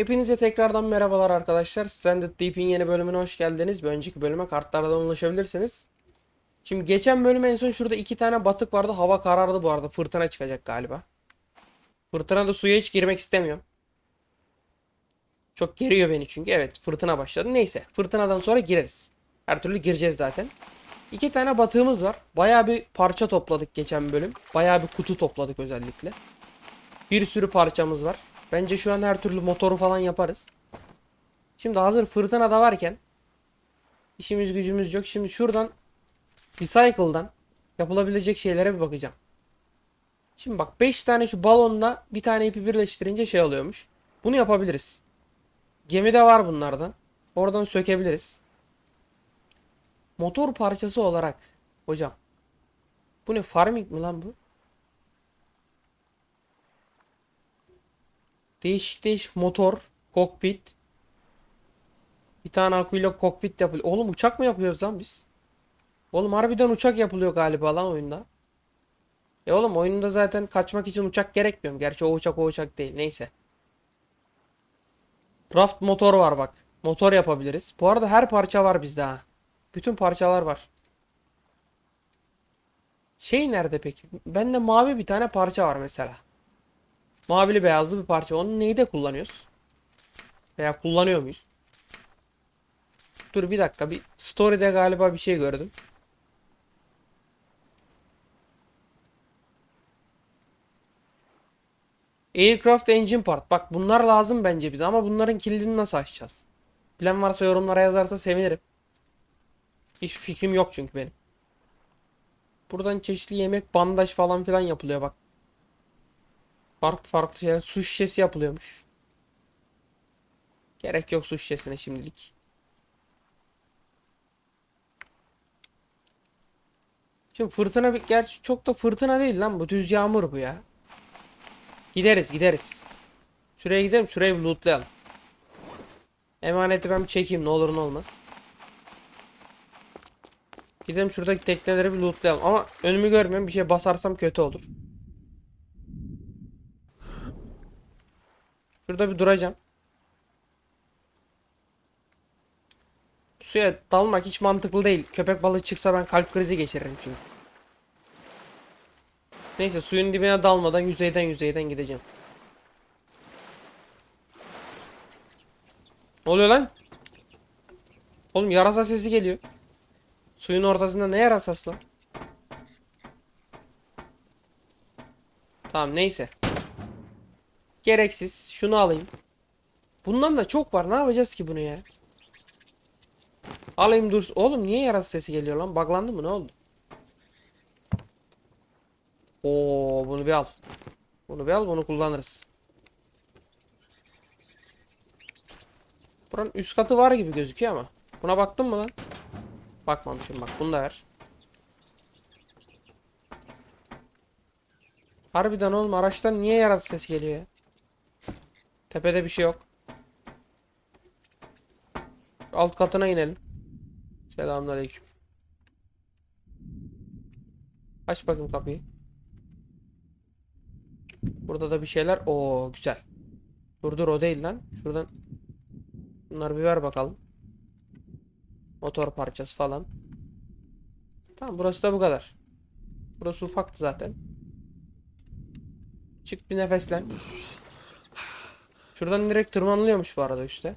Hepinize tekrardan merhabalar arkadaşlar. Stranded Deep'in yeni bölümüne hoş geldiniz. Bir önceki bölüme kartlardan ulaşabilirsiniz. Şimdi geçen bölüm en son şurada iki tane batık vardı. Hava karardı bu arada. Fırtına çıkacak galiba. Fırtına da suya hiç girmek istemiyorum. Çok geriyor beni çünkü. Evet fırtına başladı. Neyse fırtınadan sonra gireriz. Her türlü gireceğiz zaten. İki tane batığımız var. Bayağı bir parça topladık geçen bölüm. Bayağı bir kutu topladık özellikle. Bir sürü parçamız var. Bence şu an her türlü motoru falan yaparız. Şimdi hazır fırtına da varken işimiz gücümüz yok. Şimdi şuradan Recycle'dan yapılabilecek şeylere bir bakacağım. Şimdi bak 5 tane şu balonla bir tane ipi birleştirince şey oluyormuş. Bunu yapabiliriz. Gemide var bunlardan. Oradan sökebiliriz. Motor parçası olarak hocam. Bu ne farming mi lan bu? Değişik değişik motor, kokpit. Bir tane akuyla kokpit yapılıyor. Oğlum uçak mı yapıyoruz lan biz? Oğlum harbiden uçak yapılıyor galiba lan oyunda. E oğlum oyunda zaten kaçmak için uçak gerekmiyor. Gerçi o uçak o uçak değil. Neyse. Raft motor var bak. Motor yapabiliriz. Bu arada her parça var bizde ha. Bütün parçalar var. Şey nerede peki? Bende mavi bir tane parça var mesela. Mavili beyazlı bir parça. Onu neyde kullanıyoruz? Veya kullanıyor muyuz? Dur bir dakika. Bir story'de galiba bir şey gördüm. Aircraft Engine Part. Bak bunlar lazım bence bize ama bunların kilidini nasıl açacağız? Plan varsa yorumlara yazarsa sevinirim. Hiç fikrim yok çünkü benim. Buradan çeşitli yemek, bandaj falan filan yapılıyor bak. Farklı farklı şeyler. Su şişesi yapılıyormuş. Gerek yok su şişesine şimdilik. Şimdi fırtına bir gerçi çok da fırtına değil lan bu düz yağmur bu ya. Gideriz gideriz. Şuraya gidelim şurayı bir lootlayalım. Emaneti ben bir çekeyim ne olur ne olmaz. Gidelim şuradaki tekneleri bir lootlayalım ama önümü görmüyorum bir şey basarsam kötü olur. Şurada bir duracağım. Suya dalmak hiç mantıklı değil. Köpek balığı çıksa ben kalp krizi geçiririm çünkü. Neyse suyun dibine dalmadan yüzeyden yüzeyden gideceğim. Ne oluyor lan? Oğlum yarasa sesi geliyor. Suyun ortasında ne yarasası lan? Tamam neyse. Gereksiz. Şunu alayım. Bundan da çok var. Ne yapacağız ki bunu ya? Alayım dur. Oğlum niye yarası sesi geliyor lan? Buglandı mı? Ne oldu? Oo bunu bir al. Bunu bir al bunu kullanırız. Buranın üst katı var gibi gözüküyor ama. Buna baktın mı lan? Bakmamışım bak bunu da ver. Harbiden oğlum araçtan niye yaratı ses geliyor ya? Tepede bir şey yok. Alt katına inelim. Selamünaleyküm. Aç bakayım kapıyı. Burada da bir şeyler. Oo güzel. Dur dur o değil lan. Şuradan bunları bir ver bakalım. Motor parçası falan. Tamam burası da bu kadar. Burası ufaktı zaten. Çık bir nefeslen. Şuradan direkt tırmanılıyormuş bu arada üstte.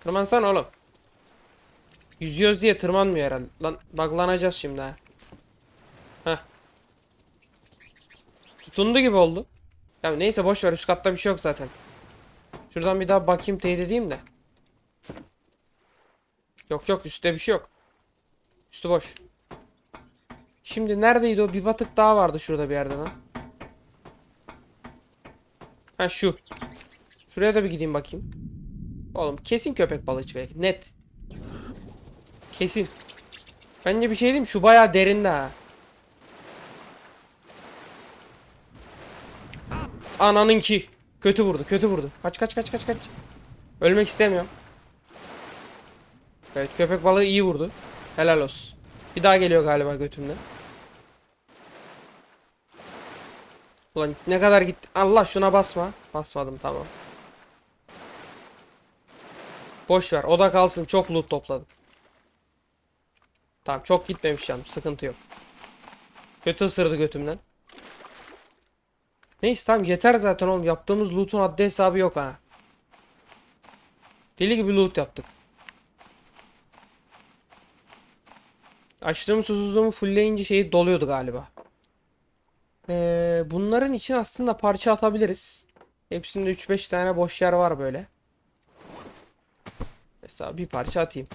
Tırmansana oğlum. Yüzüyoruz diye tırmanmıyor herhalde. Lan buglanacağız şimdi ha. Heh. Tutundu gibi oldu. Ya neyse boş ver üst katta bir şey yok zaten. Şuradan bir daha bakayım teyit edeyim de. Yok yok üstte bir şey yok. Üstü boş. Şimdi neredeydi o? Bir batık daha vardı şurada bir yerde lan. Ha şu. Şuraya da bir gideyim bakayım. Oğlum kesin köpek balığı çıkacak. Net. Kesin. Bence bir şey diyeyim? Şu bayağı derinde ha. Ananınki. Kötü vurdu, kötü vurdu. Kaç kaç kaç kaç kaç. Ölmek istemiyorum. Evet köpek balığı iyi vurdu. Helal olsun. Bir daha geliyor galiba götümden. Ulan ne kadar gitti. Allah şuna basma. Basmadım tamam. Boş ver. O da kalsın. Çok loot topladık. Tamam çok gitmemiş canım. Sıkıntı yok. Kötü ısırdı götümden. Neyse tamam yeter zaten oğlum. Yaptığımız loot'un haddi hesabı yok ha. Deli gibi loot yaptık. Açtığım susuzluğumu fullleyince şeyi doluyordu galiba. Ee, bunların için aslında parça atabiliriz. Hepsinde 3-5 tane boş yer var böyle. Mesela bir parça atayım.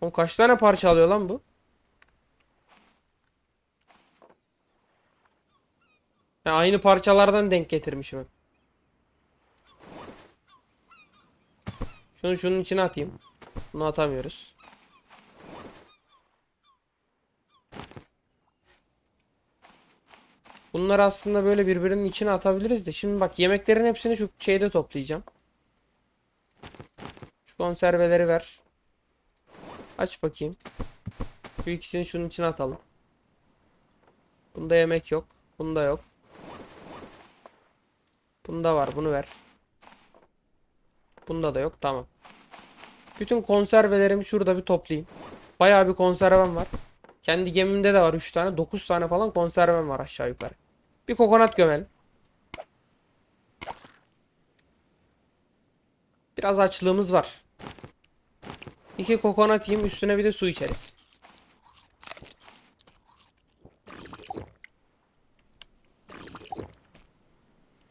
Oğlum kaç tane parça alıyor lan bu? Ha, aynı parçalardan denk getirmişim hep. Şunu şunun içine atayım. Bunu atamıyoruz. Bunları aslında böyle birbirinin içine atabiliriz de. Şimdi bak yemeklerin hepsini şu şeyde toplayacağım. Şu konserveleri ver. Aç bakayım. Bu ikisini şunun içine atalım. Bunda yemek yok. Bunda yok. Bunda var. Bunu ver. Bunda da yok. Tamam. Bütün konservelerimi şurada bir toplayayım. Bayağı bir konservem var. Kendi gemimde de var 3 tane. 9 tane falan konservem var aşağı yukarı. Bir kokonat gömelim. Biraz açlığımız var. İki kokonat yiyeyim üstüne bir de su içeriz.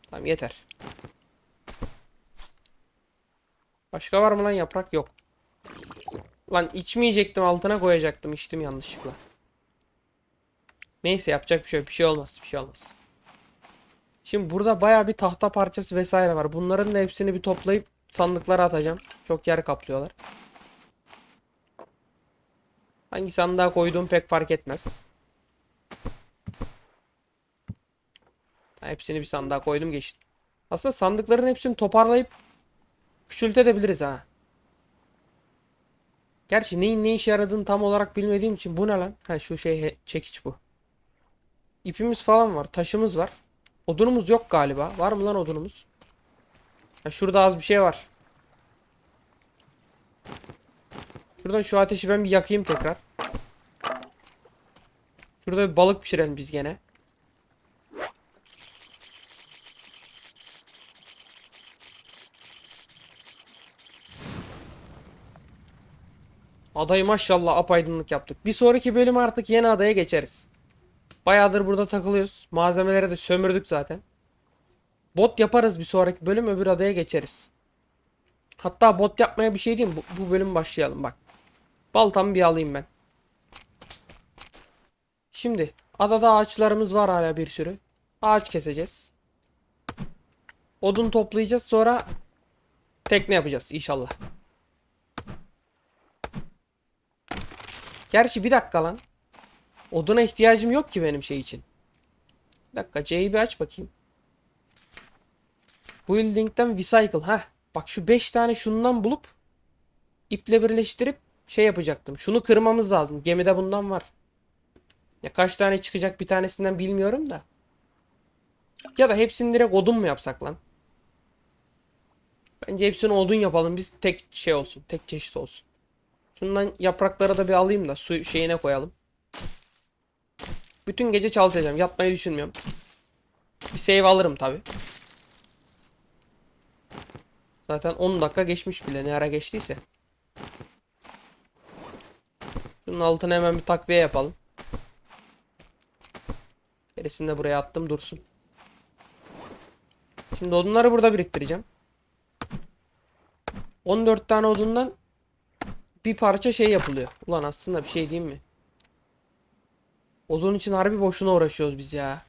Tamam yeter. Başka var mı lan yaprak? Yok. Lan içmeyecektim altına koyacaktım içtim yanlışlıkla. Neyse yapacak bir şey yok. Bir şey olmaz. Bir şey olmaz. Şimdi burada baya bir tahta parçası vesaire var. Bunların da hepsini bir toplayıp sandıklara atacağım. Çok yer kaplıyorlar. Hangi sandığa koyduğum pek fark etmez. Hepsini bir sandığa koydum geçtim. Aslında sandıkların hepsini toparlayıp küçültebiliriz ha. Gerçi neyin ne işe yaradığını tam olarak bilmediğim için bu ne lan? Ha şu şey çekiç bu. İpimiz falan var. Taşımız var. Odunumuz yok galiba. Var mı lan odunumuz? Ha, şurada az bir şey var. Şuradan şu ateşi ben bir yakayım tekrar. Şurada bir balık pişirelim biz gene. Adayı maşallah apaydınlık yaptık. Bir sonraki bölüm artık yeni adaya geçeriz. Bayağıdır burada takılıyoruz. Malzemeleri de sömürdük zaten. Bot yaparız bir sonraki bölüm öbür adaya geçeriz. Hatta bot yapmaya bir şey diyeyim. Bu, bu bölüm başlayalım bak. Baltamı bir alayım ben. Şimdi adada ağaçlarımız var hala bir sürü. Ağaç keseceğiz. Odun toplayacağız sonra tekne yapacağız inşallah. Gerçi bir dakika lan. Oduna ihtiyacım yok ki benim şey için. Bir dakika C'yi bir aç bakayım. Building'den recycle. ha. Bak şu 5 tane şundan bulup iple birleştirip şey yapacaktım. Şunu kırmamız lazım. Gemide bundan var. Ya kaç tane çıkacak bir tanesinden bilmiyorum da. Ya da hepsini direkt odun mu yapsak lan? Bence hepsini odun yapalım. Biz tek şey olsun. Tek çeşit olsun. Şundan yaprakları da bir alayım da su şeyine koyalım. Bütün gece çalışacağım. Yatmayı düşünmüyorum. Bir save alırım tabi. Zaten 10 dakika geçmiş bile. Ne ara geçtiyse. Şunun altına hemen bir takviye yapalım. Gerisini de buraya attım dursun. Şimdi odunları burada biriktireceğim. 14 tane odundan bir parça şey yapılıyor. Ulan aslında bir şey diyeyim mi? Odun için harbi boşuna uğraşıyoruz biz ya.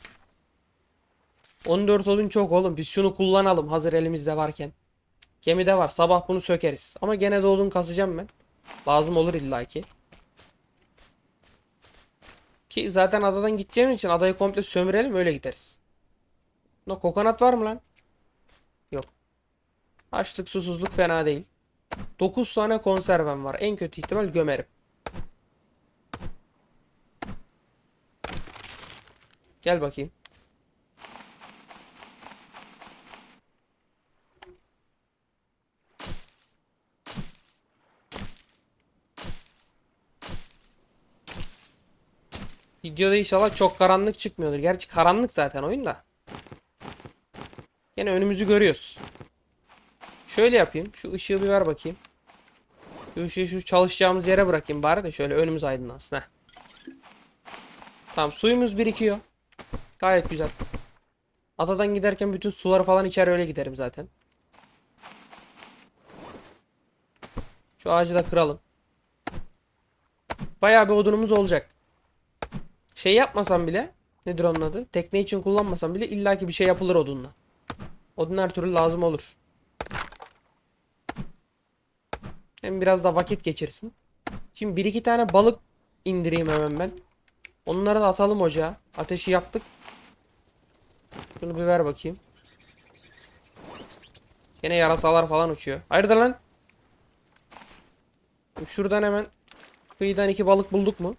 14 odun çok oğlum. Biz şunu kullanalım hazır elimizde varken. Gemide var. Sabah bunu sökeriz. Ama gene de odun kasacağım ben. Lazım olur illaki. Ki zaten adadan gideceğim için adayı komple sömürelim öyle gideriz. No kokonat var mı lan? Yok. Açlık susuzluk fena değil. 9 tane konservem var. En kötü ihtimal gömerim. Gel bakayım. Videoda inşallah çok karanlık çıkmıyordur. Gerçi karanlık zaten oyunda. Yine önümüzü görüyoruz. Şöyle yapayım. Şu ışığı bir ver bakayım. Şu ışığı şu çalışacağımız yere bırakayım bari de şöyle önümüz aydınlansın. Heh. Tamam suyumuz birikiyor. Gayet güzel. Adadan giderken bütün suları falan içer öyle giderim zaten. Şu ağacı da kıralım. Bayağı bir odunumuz olacak. Şey yapmasam bile nedir onun adı? Tekne için kullanmasam bile illaki bir şey yapılır odunla. Odun her türlü lazım olur. Hem biraz da vakit geçirsin. Şimdi bir iki tane balık indireyim hemen ben. Onları da atalım ocağa. Ateşi yaktık. Şunu bir ver bakayım. Yine yarasalar falan uçuyor. Hayırdır lan? Şuradan hemen kıyıdan iki balık bulduk mu?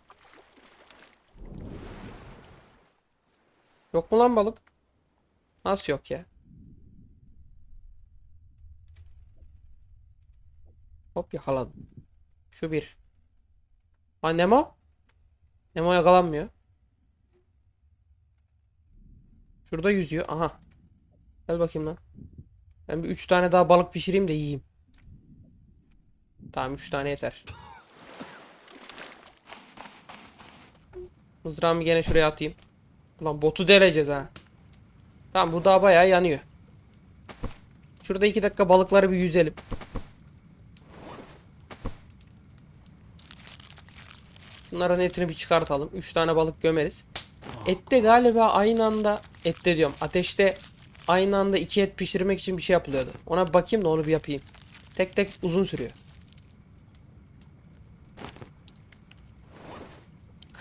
Yok mu lan balık? Nasıl yok ya? Hop yakaladım. Şu bir. Ha Nemo? Nemo yakalanmıyor. Şurada yüzüyor. Aha. Gel bakayım lan. Ben bir üç tane daha balık pişireyim de yiyeyim. Tamam üç tane yeter. Mızrağımı gene şuraya atayım. Ulan botu deleceğiz ha. Tamam bu daha bayağı yanıyor. Şurada iki dakika balıkları bir yüzelim. Şunların etini bir çıkartalım. Üç tane balık gömeriz. Ette galiba aynı anda ette diyorum. Ateşte aynı anda iki et pişirmek için bir şey yapılıyordu. Ona bakayım da onu bir yapayım. Tek tek uzun sürüyor.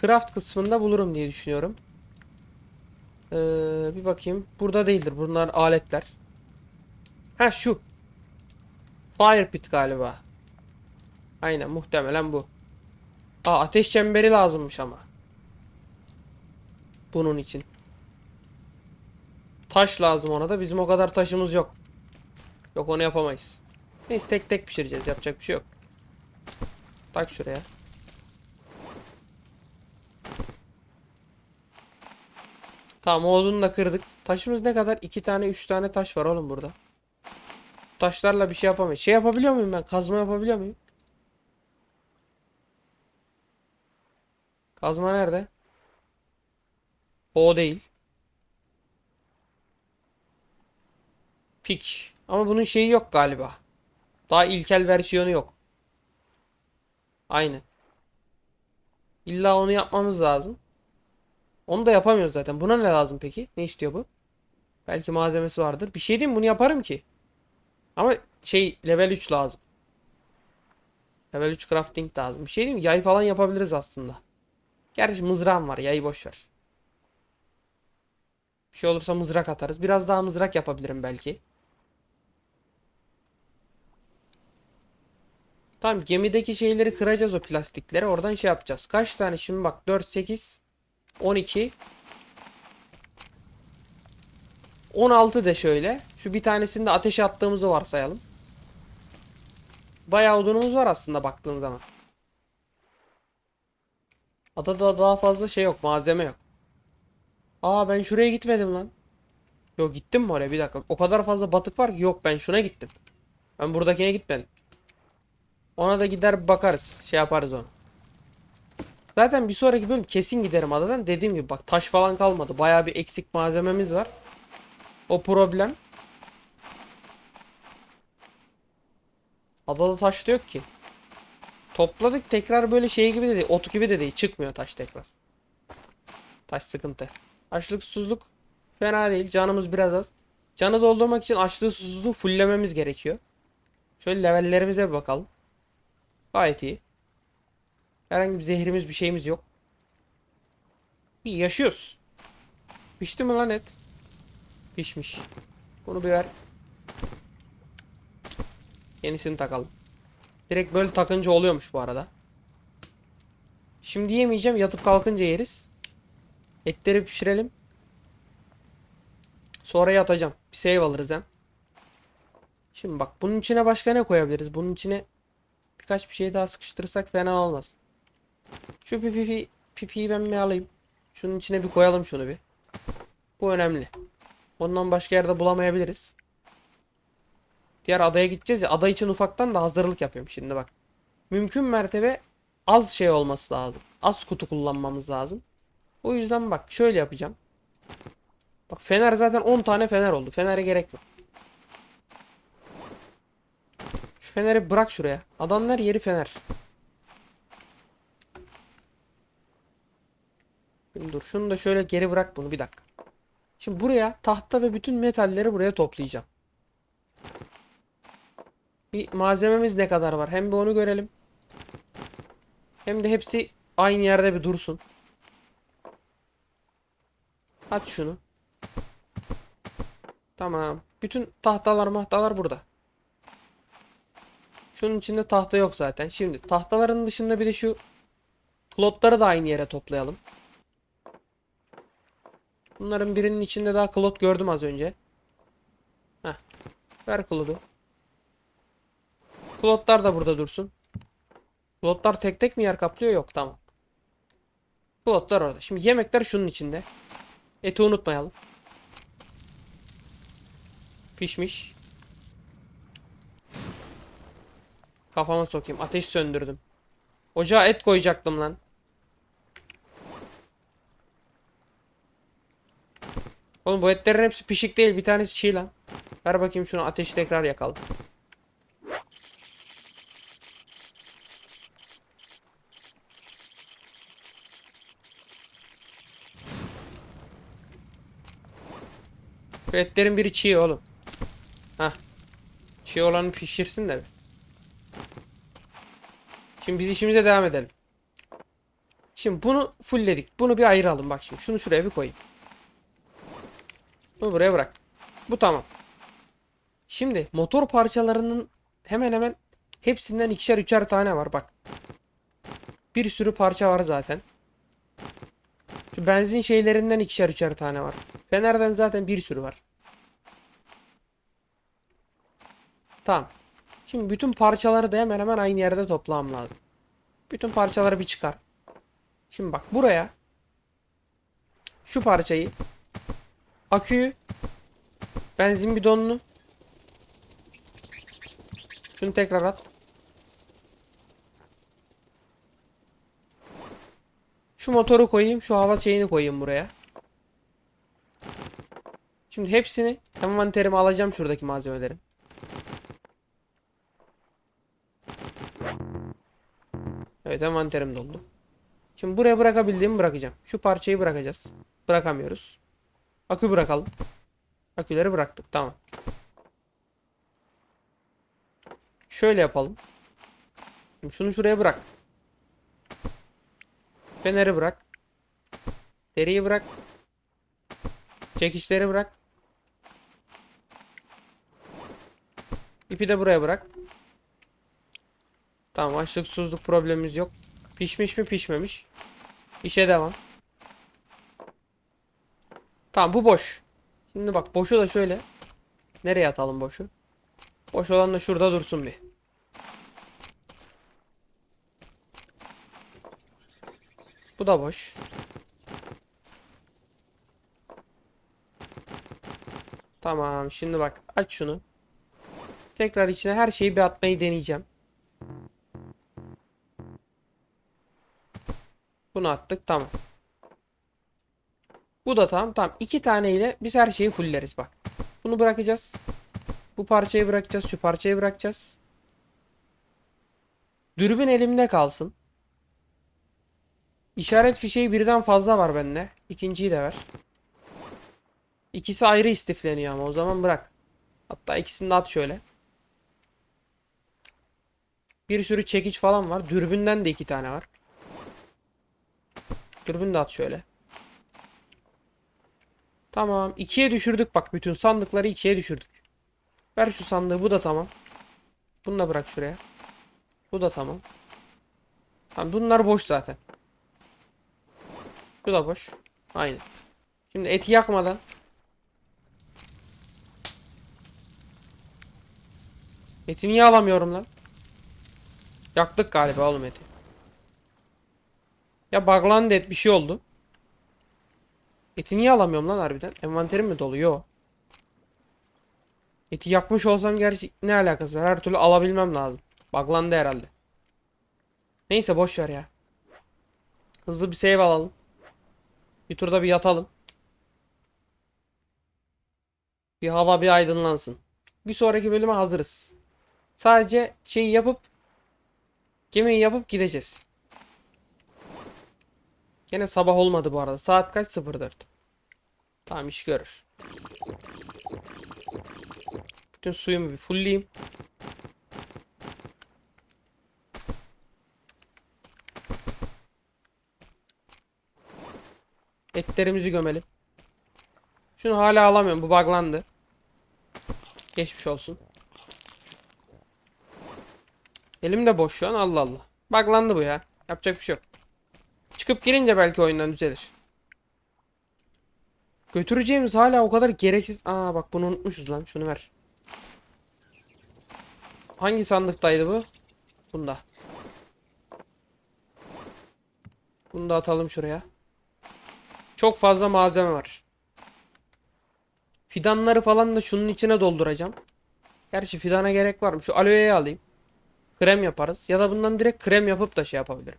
Craft kısmında bulurum diye düşünüyorum. Ee, bir bakayım. Burada değildir. Bunlar aletler. Ha şu. Fire pit galiba. Aynen muhtemelen bu. Aa ateş çemberi lazımmış ama. Bunun için. Taş lazım ona da. Bizim o kadar taşımız yok. Yok onu yapamayız. Neyse tek tek pişireceğiz. Yapacak bir şey yok. Tak şuraya. Tamam odunu da kırdık. Taşımız ne kadar? 2 tane 3 tane taş var oğlum burada. Taşlarla bir şey yapamayız. Şey yapabiliyor muyum ben? Kazma yapabiliyor muyum? Kazma nerede? O değil. Pik. Ama bunun şeyi yok galiba. Daha ilkel versiyonu yok. Aynen. İlla onu yapmamız lazım. Onu da yapamıyoruz zaten. Buna ne lazım peki? Ne istiyor bu? Belki malzemesi vardır. Bir şey diyeyim bunu yaparım ki. Ama şey level 3 lazım. Level 3 crafting lazım. Bir şey diyeyim? Yay falan yapabiliriz aslında. Gerçi mızrağım var. Yayı boş ver. Bir şey olursa mızrak atarız. Biraz daha mızrak yapabilirim belki. Tamam gemideki şeyleri kıracağız o plastikleri. Oradan şey yapacağız. Kaç tane şimdi bak 4 8 12 16 de şöyle. Şu bir tanesini de ateşe attığımızı varsayalım. Bayağı odunumuz var aslında baktığın zaman. Adada daha fazla şey yok. Malzeme yok. Aa ben şuraya gitmedim lan. Yok gittim mi oraya? Bir dakika. O kadar fazla batık var ki. Yok ben şuna gittim. Ben buradakine gitmedim. Ona da gider bakarız. Şey yaparız onu. Zaten bir sonraki bölüm kesin giderim adadan. Dediğim gibi bak taş falan kalmadı. Bayağı bir eksik malzememiz var. O problem. Adada taş da yok ki. Topladık tekrar böyle şey gibi de değil. Ot gibi de değil. Çıkmıyor taş tekrar. Taş sıkıntı. Açlık susuzluk fena değil. Canımız biraz az. Canı doldurmak için açlığı susuzluğu fulllememiz gerekiyor. Şöyle levellerimize bir bakalım. Gayet iyi. Herhangi bir zehrimiz bir şeyimiz yok. İyi yaşıyoruz. Pişti mi lan et? Pişmiş. Bunu bir ver. Yenisini takalım. Direkt böyle takınca oluyormuş bu arada. Şimdi yemeyeceğim. Yatıp kalkınca yeriz. Etleri pişirelim. Sonra yatacağım. Bir save alırız hem. Şimdi bak bunun içine başka ne koyabiliriz? Bunun içine birkaç bir şey daha sıkıştırırsak fena olmaz. Şu pipi pipiyi ben bir alayım. Şunun içine bir koyalım şunu bir. Bu önemli. Ondan başka yerde bulamayabiliriz. Diğer adaya gideceğiz ya. Ada için ufaktan da hazırlık yapıyorum şimdi bak. Mümkün mertebe az şey olması lazım. Az kutu kullanmamız lazım. O yüzden bak şöyle yapacağım. Bak fener zaten 10 tane fener oldu. Fenere gerek yok. Şu feneri bırak şuraya. Adamlar yeri fener. Şimdi dur şunu da şöyle geri bırak bunu bir dakika. Şimdi buraya tahta ve bütün metalleri buraya toplayacağım. Bir malzememiz ne kadar var? Hem bir onu görelim. Hem de hepsi aynı yerde bir dursun. Aç şunu. Tamam. Bütün tahtalar mahtalar burada. Şunun içinde tahta yok zaten. Şimdi tahtaların dışında bir de şu klotları da aynı yere toplayalım. Bunların birinin içinde daha klot gördüm az önce. Heh. Ver klodu. Klotlar da burada dursun. Klotlar tek tek mi yer kaplıyor? Yok tamam. Klotlar orada. Şimdi yemekler şunun içinde. Eti unutmayalım. Pişmiş. Kafama sokayım. Ateş söndürdüm. Ocağa et koyacaktım lan. Oğlum bu etlerin hepsi pişik değil. Bir tanesi çiğ lan. Ver bakayım şunu ateşi tekrar yakalım. Şu etlerin biri çiğ oğlum. Hah. Çiğ olanı pişirsin de. Şimdi biz işimize devam edelim. Şimdi bunu fullledik. Bunu bir ayıralım bak şimdi. Şunu şuraya bir koyayım. Bunu buraya bırak. Bu tamam. Şimdi motor parçalarının hemen hemen hepsinden ikişer üçer tane var bak. Bir sürü parça var zaten. Şu benzin şeylerinden ikişer üçer tane var. Fenerden zaten bir sürü var. Tamam. Şimdi bütün parçaları da hemen hemen aynı yerde toplamam lazım. Bütün parçaları bir çıkar. Şimdi bak buraya şu parçayı aküyü benzin bidonunu şunu tekrar at. Şu motoru koyayım, şu hava şeyini koyayım buraya. Şimdi hepsini envanterime alacağım şuradaki malzemeleri. Evet envanterim doldu. Şimdi buraya bırakabildiğimi bırakacağım. Şu parçayı bırakacağız. Bırakamıyoruz. Akü bırakalım. Aküleri bıraktık. Tamam. Şöyle yapalım. Şimdi şunu şuraya bırak. Feneri bırak. Deriyi bırak. Çekişleri bırak. İpi de buraya bırak. Tamam açlık susuzluk problemimiz yok. Pişmiş mi pişmemiş. İşe devam. Tamam bu boş. Şimdi bak boşu da şöyle. Nereye atalım boşu? Boş olan da şurada dursun bir. Bu da boş. Tamam şimdi bak aç şunu. Tekrar içine her şeyi bir atmayı deneyeceğim. Bunu attık tamam. Bu da tamam tamam. İki tane ile biz her şeyi fulleriz bak. Bunu bırakacağız. Bu parçayı bırakacağız. Şu parçayı bırakacağız. Dürbün elimde kalsın. İşaret fişeği birden fazla var bende. İkinciyi de ver. İkisi ayrı istifleniyor ama o zaman bırak. Hatta ikisini de at şöyle. Bir sürü çekiç falan var. Dürbünden de iki tane var. Dürbün de at şöyle. Tamam. ikiye düşürdük bak. Bütün sandıkları ikiye düşürdük. Ver şu sandığı. Bu da tamam. Bunu da bırak şuraya. Bu da tamam. Tamam bunlar boş zaten. Bu da boş. Aynen. Şimdi eti yakmadan Eti niye alamıyorum lan? Yaktık galiba oğlum eti. Ya buglandı et bir şey oldu. Eti niye alamıyorum lan harbiden? Envanterim mi dolu? Yo. Eti yakmış olsam gerçi ne alakası var? Her türlü alabilmem lazım. Buglandı herhalde. Neyse boş ver ya. Hızlı bir save alalım. Bir turda bir yatalım. Bir hava bir aydınlansın. Bir sonraki bölüme hazırız. Sadece şeyi yapıp gemiyi yapıp gideceğiz. Gene sabah olmadı bu arada. Saat kaç? 04. Tamam iş görür. Bütün suyumu bir fullleyeyim. Etlerimizi gömelim. Şunu hala alamıyorum. Bu buglandı. Geçmiş olsun. Elim de boş şu an. Allah Allah. Buglandı bu ya. Yapacak bir şey yok. Çıkıp girince belki oyundan düzelir. Götüreceğimiz hala o kadar gereksiz. Aa bak bunu unutmuşuz lan. Şunu ver. Hangi sandıktaydı bu? Bunda. Bunu da atalım şuraya. Çok fazla malzeme var. Fidanları falan da şunun içine dolduracağım. Gerçi fidana gerek var mı? Şu aloe'yi alayım. Krem yaparız. Ya da bundan direkt krem yapıp da şey yapabilirim.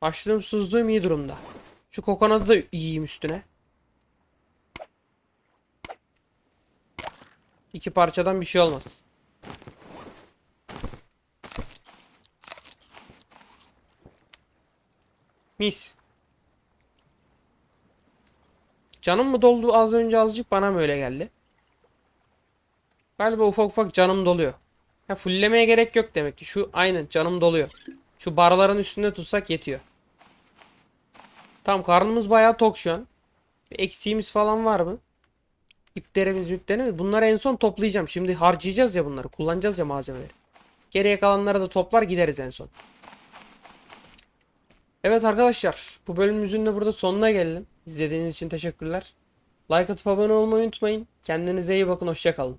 Açlığım suzluğum iyi durumda. Şu kokonadı da yiyeyim üstüne. İki parçadan bir şey olmaz. Mis. Canım mı doldu az önce azıcık bana mı öyle geldi? Galiba ufak ufak canım doluyor. Ha fulllemeye gerek yok demek ki. Şu aynen canım doluyor. Şu barların üstünde tutsak yetiyor. Tamam karnımız bayağı tok şu an. Bir eksiğimiz falan var mı? İplerimiz iplerimiz. Bunları en son toplayacağım. Şimdi harcayacağız ya bunları. Kullanacağız ya malzemeleri. Geriye kalanları da toplar gideriz en son. Evet arkadaşlar. Bu bölümümüzün de burada sonuna gelelim. İzlediğiniz için teşekkürler. Like atıp abone olmayı unutmayın. Kendinize iyi bakın. Hoşçakalın.